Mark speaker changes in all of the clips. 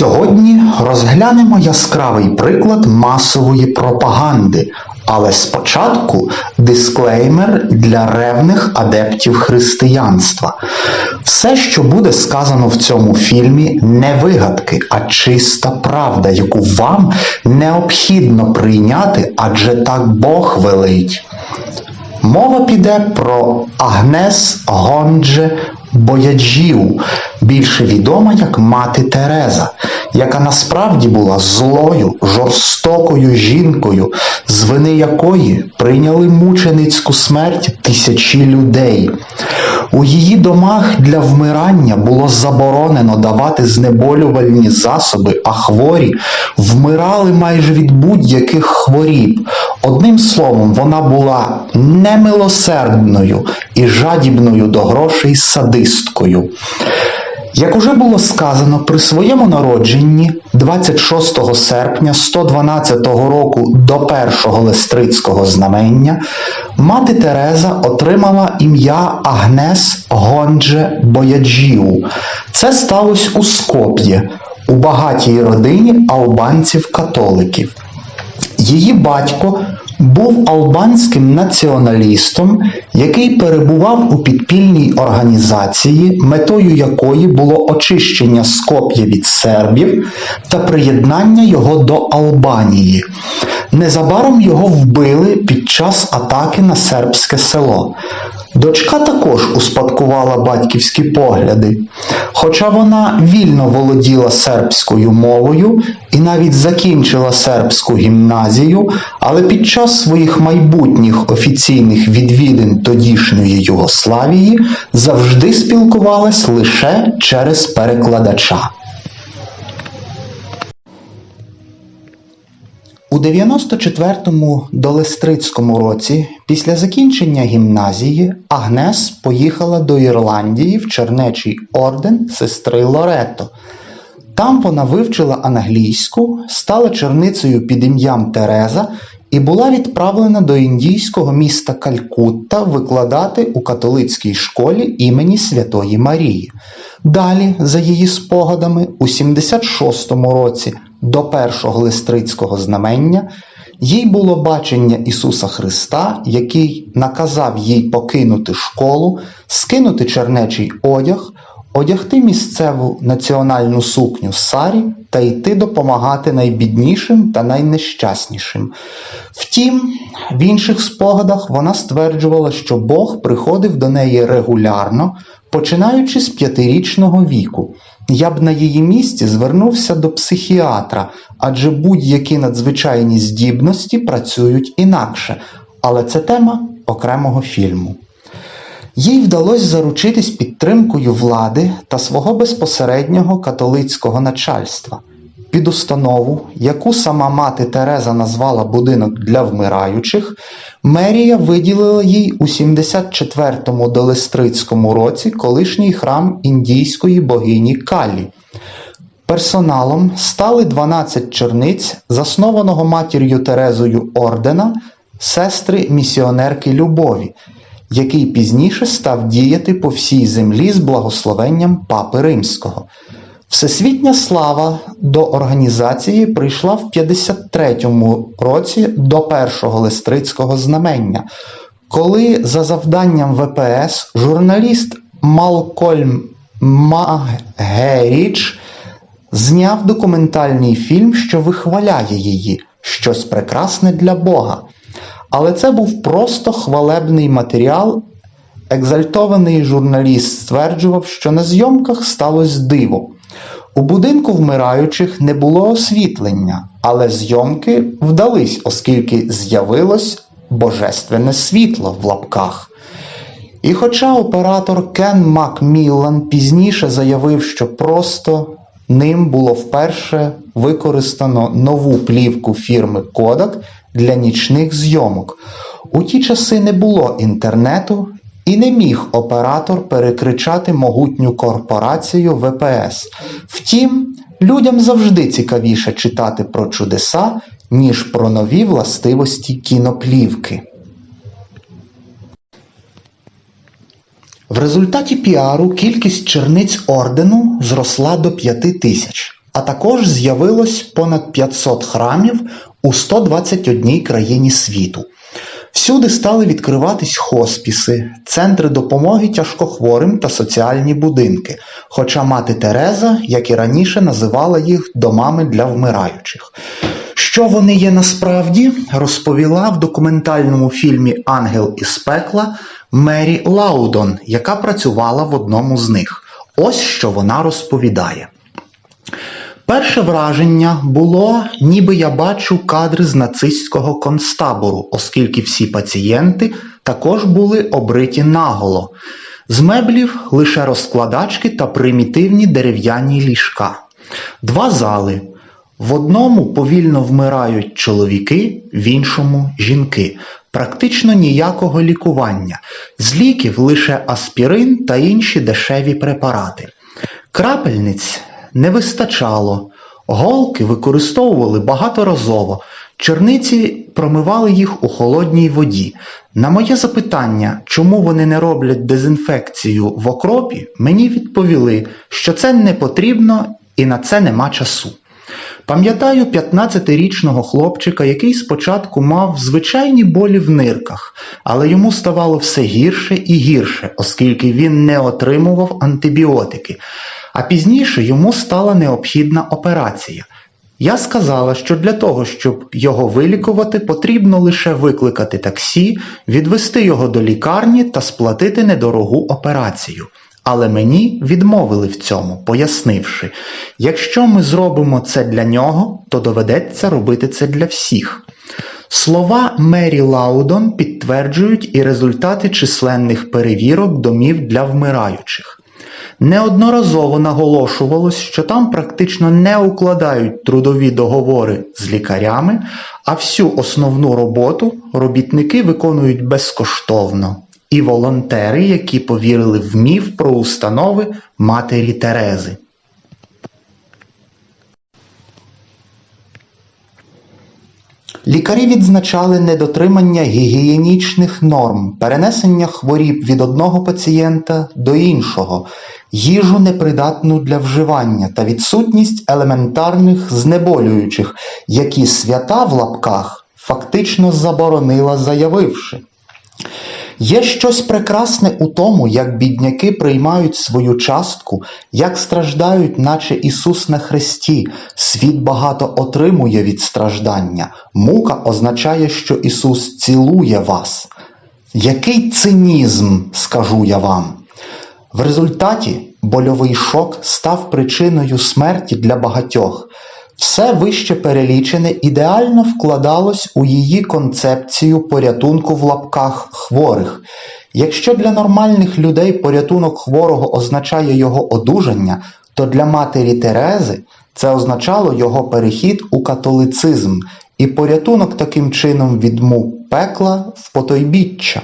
Speaker 1: Сьогодні розглянемо яскравий приклад масової пропаганди, але спочатку дисклеймер для ревних адептів християнства. Все, що буде сказано в цьому фільмі, не вигадки, а чиста правда, яку вам необхідно прийняти, адже так Бог велить. Мова піде про Агнес Гондже Бояджів, більше відома як мати Тереза, яка насправді була злою, жорстокою жінкою, з вини якої прийняли мученицьку смерть тисячі людей. У її домах для вмирання було заборонено давати знеболювальні засоби, а хворі вмирали майже від будь-яких хворіб. Одним словом, вона була немилосердною і жадібною до грошей садисткою. Як уже було сказано, при своєму народженні 26 серпня 112 року до першого листрицького знамення мати Тереза отримала ім'я Агнес Гондже Бояджіу. Це сталося у Скоп'є, у багатій родині албанців-католиків. Її батько був албанським націоналістом, який перебував у підпільній організації, метою якої було очищення Скоп'я від сербів та приєднання його до Албанії. Незабаром його вбили під час атаки на сербське село. Дочка також успадкувала батьківські погляди, хоча вона вільно володіла сербською мовою і навіть закінчила сербську гімназію, але під час своїх майбутніх офіційних відвідин тодішньої Югославії завжди спілкувалась лише через перекладача. У 94-му долестрицькому році, після закінчення гімназії, Агнес поїхала до Ірландії в Чернечий орден сестри Лорето. Там вона вивчила англійську, стала черницею під ім'ям Тереза і була відправлена до індійського міста Калькутта викладати у католицькій школі імені Святої Марії. Далі, за її спогадами, у 76-му році до першого листрицького знамення їй було бачення Ісуса Христа, який наказав їй покинути школу, скинути чернечий одяг, одягти місцеву національну сукню сарі та йти допомагати найбіднішим та найнещаснішим. Втім, в інших спогадах вона стверджувала, що Бог приходив до неї регулярно, починаючи з п'ятирічного віку. Я б на її місці звернувся до психіатра, адже будь-які надзвичайні здібності працюють інакше, але це тема окремого фільму. Їй вдалося заручитись підтримкою влади та свого безпосереднього католицького начальства. Під установу, яку сама мати Тереза назвала будинок для вмираючих, мерія виділила їй у 74-му долестрицькому році колишній храм індійської богині Калі. Персоналом стали 12 черниць, заснованого матір'ю Терезою ордена, сестри місіонерки Любові, який пізніше став діяти по всій землі з благословенням Папи Римського. Всесвітня слава до організації прийшла в 53-му році до першого листрицького знамення, коли за завданням ВПС журналіст Малкольм Магеріч зняв документальний фільм, що вихваляє її, щось прекрасне для Бога. Але це був просто хвалебний матеріал. Екзальтований журналіст стверджував, що на зйомках сталося диво. У будинку вмираючих не було освітлення, але зйомки вдались, оскільки з'явилось божественне світло в лапках. І хоча оператор Кен Макміллан пізніше заявив, що просто ним було вперше використано нову плівку фірми Kodak для нічних зйомок. У ті часи не було інтернету і не міг оператор перекричати могутню корпорацію ВПС. Втім, людям завжди цікавіше читати про чудеса, ніж про нові властивості кіноплівки. В результаті піару кількість черниць ордену зросла до 5 тисяч. а також з'явилось понад 500 храмів у 121 країні світу. Всюди стали відкриватись хоспіси, центри допомоги тяжкохворим та соціальні будинки. Хоча мати Тереза, як і раніше, називала їх домами для вмираючих. Що вони є насправді, розповіла в документальному фільмі Ангел із пекла Мері Лаудон, яка працювала в одному з них. Ось що вона розповідає. Перше враження було, ніби я бачу кадри з нацистського концтабору, оскільки всі пацієнти також були обриті наголо. З меблів лише розкладачки та примітивні дерев'яні ліжка. Два зали. В одному повільно вмирають чоловіки, в іншому жінки. Практично ніякого лікування. З ліків лише аспірин та інші дешеві препарати. Крапельниць не вистачало. Голки використовували багаторазово. Черниці промивали їх у холодній воді. На моє запитання, чому вони не роблять дезінфекцію в окропі, мені відповіли, що це не потрібно і на це нема часу. Пам'ятаю 15-річного хлопчика, який спочатку мав звичайні болі в нирках, але йому ставало все гірше і гірше, оскільки він не отримував антибіотики. А пізніше йому стала необхідна операція. Я сказала, що для того, щоб його вилікувати, потрібно лише викликати таксі, відвести його до лікарні та сплатити недорогу операцію. Але мені відмовили в цьому, пояснивши, якщо ми зробимо це для нього, то доведеться робити це для всіх. Слова Мері Лаудон підтверджують і результати численних перевірок домів для вмираючих. Неодноразово наголошувалось, що там практично не укладають трудові договори з лікарями, а всю основну роботу робітники виконують безкоштовно. І волонтери, які повірили в міф про установи матері Терези. Лікарі відзначали недотримання гігієнічних норм, перенесення хворіб від одного пацієнта до іншого, їжу непридатну для вживання та відсутність елементарних знеболюючих, які свята в лапках фактично заборонила, заявивши. Є щось прекрасне у тому, як бідняки приймають свою частку, як страждають, наче Ісус на хресті. Світ багато отримує від страждання. Мука означає, що Ісус цілує вас. Який цинізм, скажу я вам. В результаті больовий шок став причиною смерті для багатьох. Все вище перелічене ідеально вкладалось у її концепцію порятунку в лапках хворих. Якщо для нормальних людей порятунок хворого означає його одужання, то для матері Терези це означало його перехід у католицизм і порятунок таким чином від мук пекла в потойбіччя.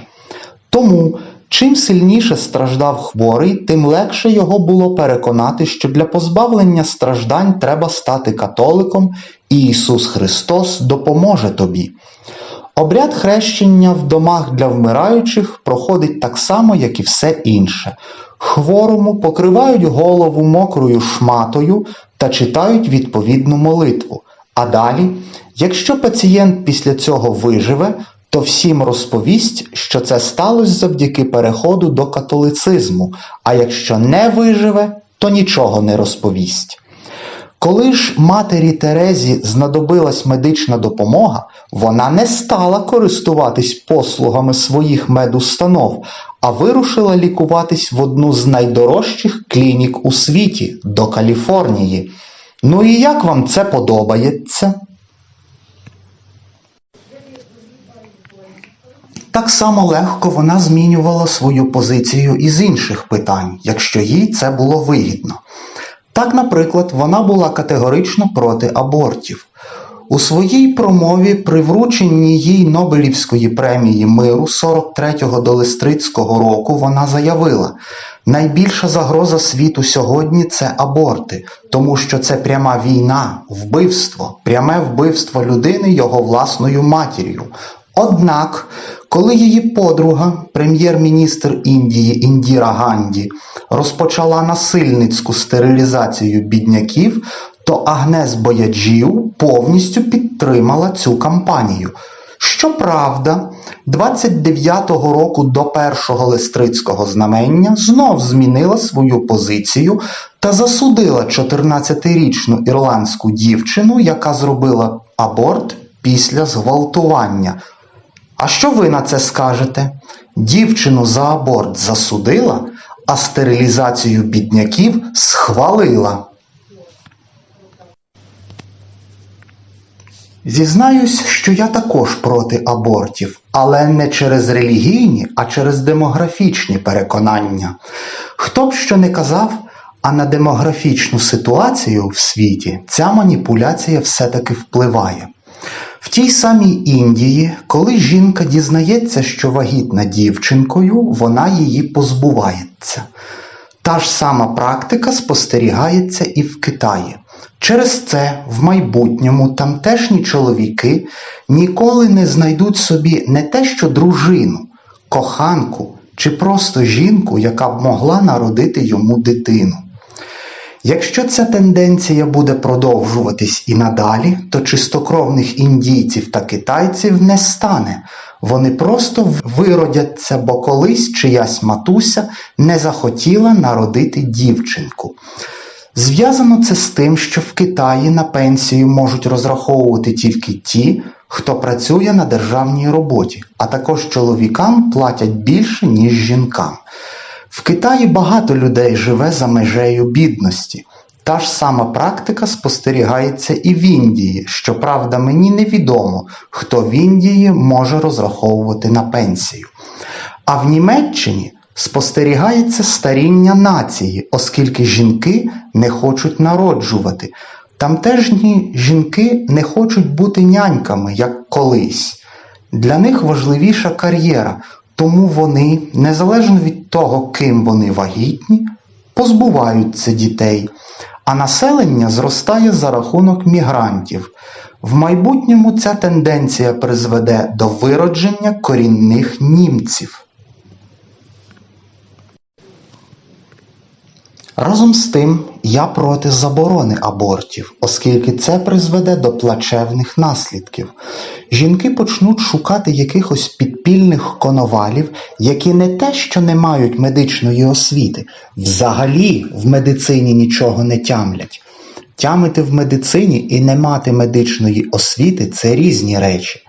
Speaker 1: Тому Чим сильніше страждав хворий, тим легше його було переконати, що для позбавлення страждань треба стати католиком, і Ісус Христос допоможе тобі. Обряд хрещення в домах для вмираючих проходить так само, як і все інше. Хворому покривають голову мокрою шматою та читають відповідну молитву. А далі, якщо пацієнт після цього виживе, то всім розповість, що це сталося завдяки переходу до католицизму, а якщо не виживе, то нічого не розповість. Коли ж матері Терезі знадобилась медична допомога, вона не стала користуватись послугами своїх медустанов, а вирушила лікуватись в одну з найдорожчих клінік у світі до Каліфорнії. Ну і як вам це подобається? Так само легко вона змінювала свою позицію із інших питань, якщо їй це було вигідно. Так, наприклад, вона була категорично проти абортів. У своїй промові при врученні їй Нобелівської премії миру 43-го долистрицького року вона заявила: найбільша загроза світу сьогодні це аборти, тому що це пряма війна, вбивство, пряме вбивство людини його власною матір'ю. Однак, коли її подруга, прем'єр-міністр Індії Індіра Ганді, розпочала насильницьку стерилізацію бідняків, то Агнес Бояджів повністю підтримала цю кампанію. Щоправда, 29-го року до першого листрицького знамення знов змінила свою позицію та засудила 14-річну ірландську дівчину, яка зробила аборт після зґвалтування. А що ви на це скажете? Дівчину за аборт засудила, а стерилізацію бідняків схвалила. Зізнаюсь, що я також проти абортів, але не через релігійні, а через демографічні переконання. Хто б що не казав, а на демографічну ситуацію в світі ця маніпуляція все-таки впливає. В тій самій Індії, коли жінка дізнається, що вагітна дівчинкою, вона її позбувається. Та ж сама практика спостерігається і в Китаї. Через це в майбутньому тамтешні чоловіки ніколи не знайдуть собі не те що дружину, коханку чи просто жінку, яка б могла народити йому дитину. Якщо ця тенденція буде продовжуватись і надалі, то чистокровних індійців та китайців не стане. Вони просто виродяться, бо колись чиясь матуся не захотіла народити дівчинку. Зв'язано це з тим, що в Китаї на пенсію можуть розраховувати тільки ті, хто працює на державній роботі, а також чоловікам платять більше, ніж жінкам. В Китаї багато людей живе за межею бідності. Та ж сама практика спостерігається і в Індії. Щоправда, мені невідомо, хто в Індії може розраховувати на пенсію. А в Німеччині спостерігається старіння нації, оскільки жінки не хочуть народжувати. Тамтежні жінки не хочуть бути няньками, як колись. Для них важливіша кар'єра, тому вони, незалежно від того, ким вони вагітні, позбуваються дітей, а населення зростає за рахунок мігрантів. В майбутньому ця тенденція призведе до виродження корінних німців. Разом з тим, я проти заборони абортів, оскільки це призведе до плачевних наслідків. Жінки почнуть шукати якихось підпільних коновалів, які не те, що не мають медичної освіти, взагалі в медицині нічого не тямлять. Тямити в медицині і не мати медичної освіти це різні речі.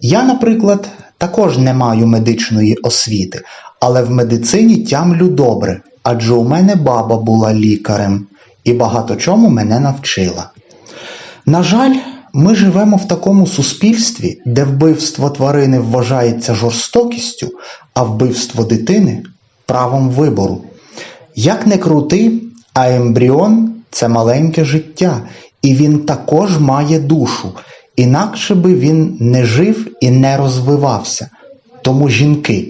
Speaker 1: Я, наприклад, також не маю медичної освіти, але в медицині тямлю добре, адже у мене баба була лікарем і багато чому мене навчила. На жаль, ми живемо в такому суспільстві, де вбивство тварини вважається жорстокістю, а вбивство дитини правом вибору. Як не крути, а ембріон це маленьке життя, і він також має душу, інакше би він не жив і не розвивався. Тому жінки,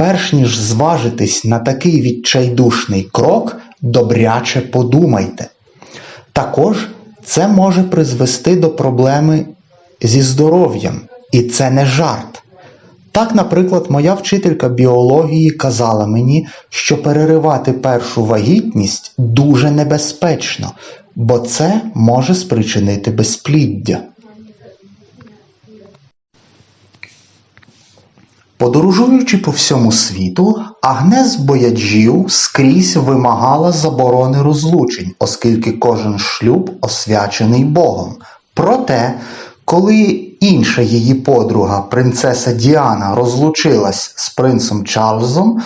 Speaker 1: перш ніж зважитись на такий відчайдушний крок, добряче подумайте. Також це може призвести до проблеми зі здоров'ям, і це не жарт. Так, наприклад, моя вчителька біології казала мені, що переривати першу вагітність дуже небезпечно, бо це може спричинити безпліддя. Подорожуючи по всьому світу, Агнес Бояджів скрізь вимагала заборони розлучень, оскільки кожен шлюб освячений Богом. Проте, коли інша її подруга, принцеса Діана, розлучилась з принцем Чарльзом,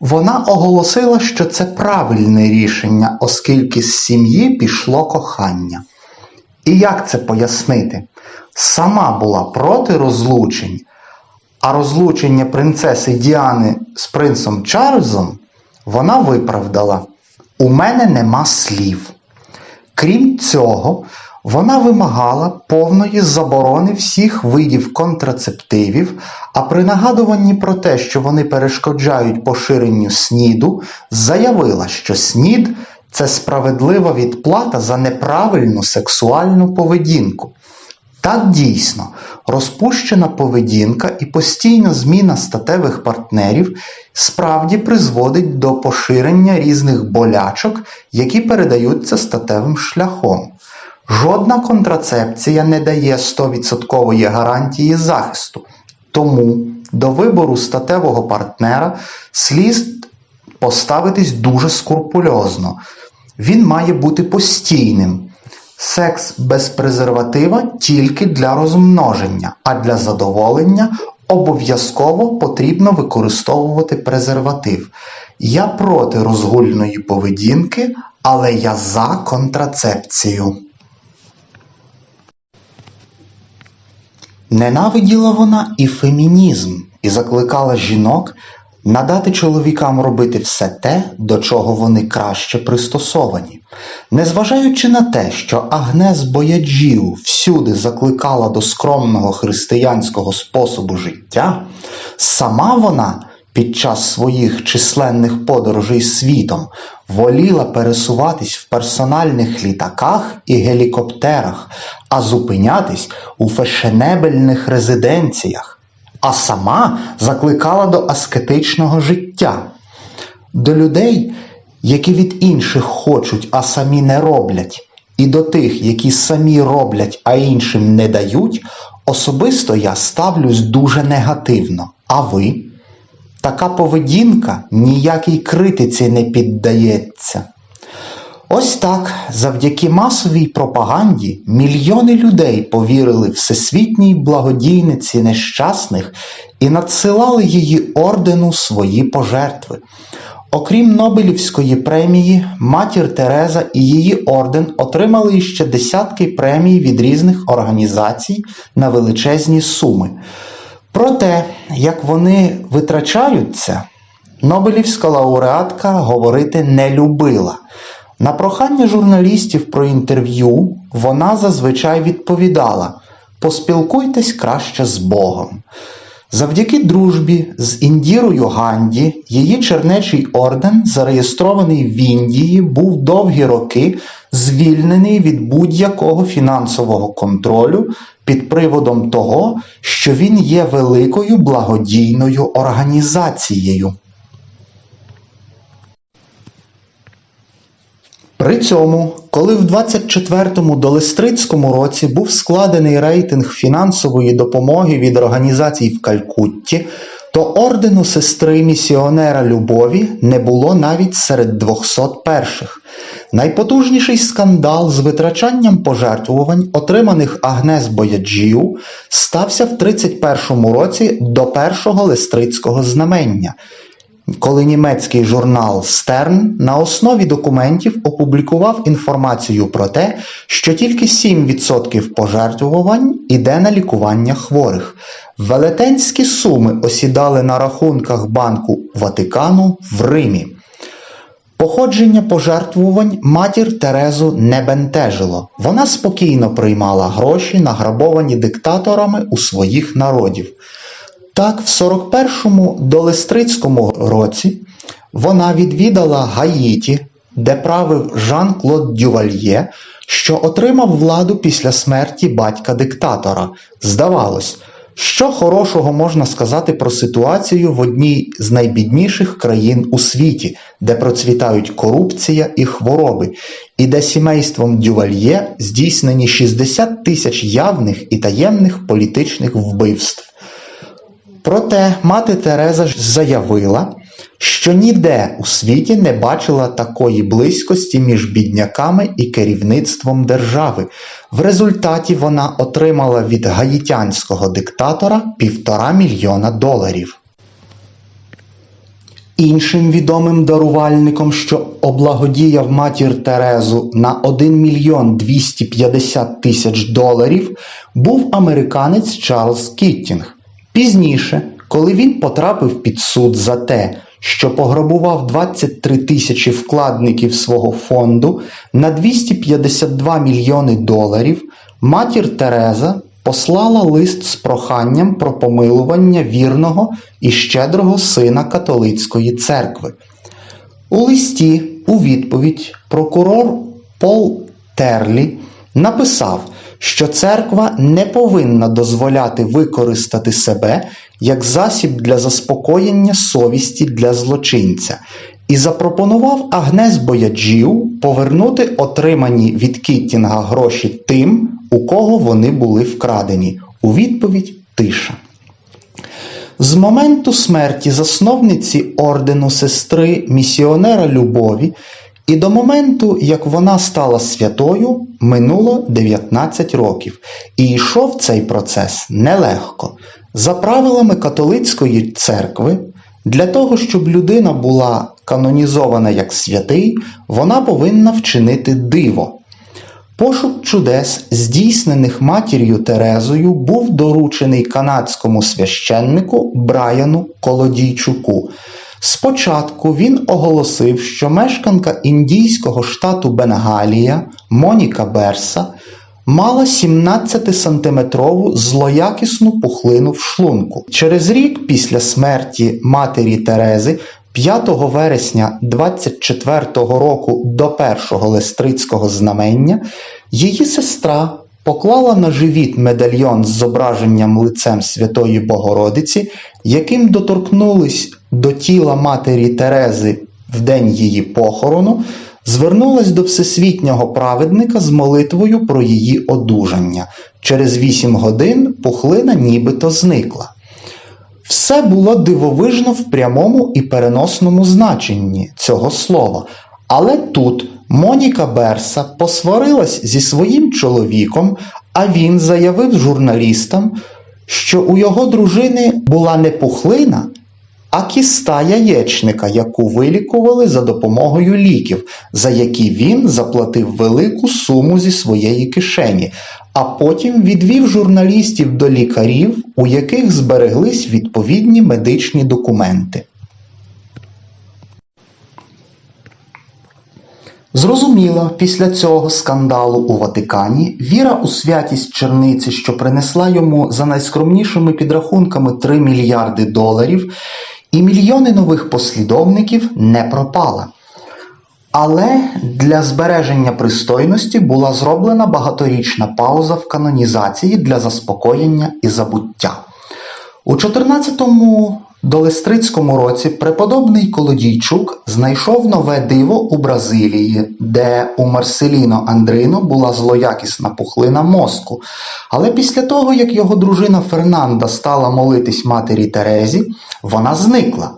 Speaker 1: вона оголосила, що це правильне рішення, оскільки з сім'ї пішло кохання. І як це пояснити? Сама була проти розлучень, а розлучення принцеси Діани з принцем Чарльзом вона виправдала: У мене нема слів. Крім цього, вона вимагала повної заборони всіх видів контрацептивів, а при нагадуванні про те, що вони перешкоджають поширенню сніду, заявила, що снід це справедлива відплата за неправильну сексуальну поведінку. Так дійсно, розпущена поведінка і постійна зміна статевих партнерів справді призводить до поширення різних болячок, які передаються статевим шляхом. Жодна контрацепція не дає 100% гарантії захисту. Тому до вибору статевого партнера слід поставитись дуже скрупульозно. Він має бути постійним. Секс без презерватива тільки для розмноження, а для задоволення обов'язково потрібно використовувати презерватив. Я проти розгульної поведінки, але я за контрацепцію. Ненавиділа вона і фемінізм, і закликала жінок надати чоловікам робити все те, до чого вони краще пристосовані. Незважаючи на те, що Агнес Бояджіу всюди закликала до скромного християнського способу життя, сама вона під час своїх численних подорожей світом воліла пересуватись в персональних літаках і гелікоптерах, а зупинятись у фешенебельних резиденціях, а сама закликала до аскетичного життя. До людей, які від інших хочуть, а самі не роблять, і до тих, які самі роблять, а іншим не дають, особисто я ставлюсь дуже негативно. А ви? Така поведінка ніякій критиці не піддається. Ось так, завдяки масовій пропаганді, мільйони людей повірили всесвітній благодійниці нещасних і надсилали її ордену свої пожертви. Окрім Нобелівської премії, матір Тереза і її орден отримали ще десятки премій від різних організацій на величезні суми. Про те, як вони витрачаються, Нобелівська лауреатка говорити не любила. На прохання журналістів про інтерв'ю вона зазвичай відповідала: поспілкуйтесь краще з Богом. Завдяки дружбі з Індірою Ганді її чернечий орден, зареєстрований в Індії, був довгі роки звільнений від будь-якого фінансового контролю під приводом того, що він є великою благодійною організацією. При цьому, коли в 24-му долестрицькому році був складений рейтинг фінансової допомоги від організацій в Калькутті, то ордену сестри місіонера Любові не було навіть серед 200 перших. Найпотужніший скандал з витрачанням пожертвувань, отриманих Агнес Бояджію, стався в 31-му році до першого листрицького знамення – коли німецький журнал Стерн на основі документів опублікував інформацію про те, що тільки 7% пожертвувань іде на лікування хворих. Велетенські суми осідали на рахунках Банку Ватикану в Римі. Походження пожертвувань матір Терезу не бентежило. Вона спокійно приймала гроші, награбовані диктаторами у своїх народів. Так, в 41-му долестрицькому році вона відвідала Гаїті, де правив Жан-Клод Дювальє, що отримав владу після смерті батька диктатора. Здавалось, що хорошого можна сказати про ситуацію в одній з найбідніших країн у світі, де процвітають корупція і хвороби, і де сімейством Дювальє здійснені 60 тисяч явних і таємних політичних вбивств. Проте мати Тереза заявила, що ніде у світі не бачила такої близькості між бідняками і керівництвом держави. В результаті вона отримала від гаїтянського диктатора півтора мільйона доларів. Іншим відомим дарувальником, що облагодіяв матір Терезу на 1 мільйон 250 тисяч доларів, був американець Чарльз Кіттінг. Пізніше, коли він потрапив під суд за те, що пограбував 23 тисячі вкладників свого фонду на 252 мільйони доларів, матір Тереза послала лист з проханням про помилування вірного і щедрого сина католицької церкви. У листі у відповідь прокурор Пол Терлі написав, що церква не повинна дозволяти використати себе як засіб для заспокоєння совісті для злочинця, і запропонував Агнес Бояджів повернути отримані від Кіттінга гроші тим, у кого вони були вкрадені. У відповідь тиша. З моменту смерті засновниці ордену сестри місіонера Любові і до моменту, як вона стала святою, минуло 19 років, і йшов цей процес нелегко. За правилами католицької церкви, для того, щоб людина була канонізована як святий, вона повинна вчинити диво. Пошук чудес, здійснених матір'ю Терезою, був доручений канадському священнику Брайану Колодійчуку. Спочатку він оголосив, що мешканка індійського штату Бенгалія Моніка Берса мала 17-сантиметрову злоякісну пухлину в шлунку. Через рік після смерті матері Терези 5 вересня 24 року до першого лестрицького знамення її сестра поклала на живіт медальйон з зображенням лицем Святої Богородиці, яким доторкнулись до тіла матері Терези в день її похорону, звернулась до всесвітнього праведника з молитвою про її одужання. Через вісім годин пухлина нібито зникла. Все було дивовижно в прямому і переносному значенні цього слова. Але тут Моніка Берса посварилась зі своїм чоловіком, а він заявив журналістам, що у його дружини була не пухлина, а кіста яєчника, яку вилікували за допомогою ліків, за які він заплатив велику суму зі своєї кишені, а потім відвів журналістів до лікарів, у яких збереглись відповідні медичні документи. Зрозуміло, після цього скандалу у Ватикані віра у святість черниці, що принесла йому за найскромнішими підрахунками 3 мільярди доларів, і мільйони нових послідовників не пропала. Але для збереження пристойності була зроблена багаторічна пауза в канонізації для заспокоєння і забуття. У 14-му долестрицькому році преподобний Колодійчук знайшов нове диво у Бразилії, де у Марселіно Андрино була злоякісна пухлина мозку. Але після того, як його дружина Фернанда стала молитись матері Терезі, вона зникла.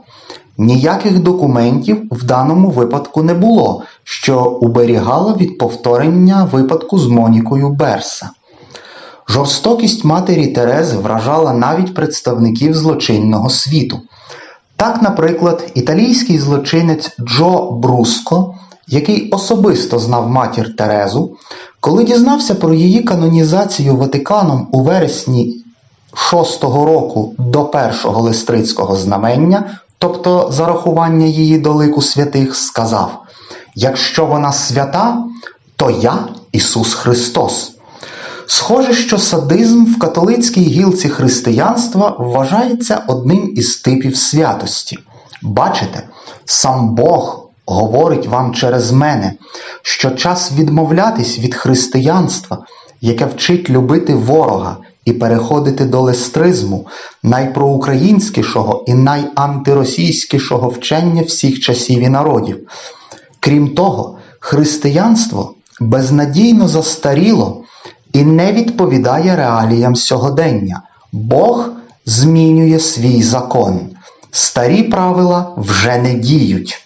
Speaker 1: Ніяких документів в даному випадку не було, що уберігало від повторення випадку з Монікою Берса. Жорстокість матері Терези вражала навіть представників злочинного світу. Так, наприклад, італійський злочинець Джо Бруско, який особисто знав матір Терезу, коли дізнався про її канонізацію Ватиканом у вересні 6-го року до першого листрицького знамення, тобто зарахування її до лику святих, сказав: Якщо вона свята, то я Ісус Христос. Схоже, що садизм в католицькій гілці християнства вважається одним із типів святості. Бачите, сам Бог говорить вам через мене, що час відмовлятись від християнства, яке вчить любити ворога і переходити до лестризму, найпроукраїнськішого і найантиросійськішого вчення всіх часів і народів. Крім того, християнство безнадійно застаріло і не відповідає реаліям сьогодення. Бог змінює свій закон. Старі правила вже не діють.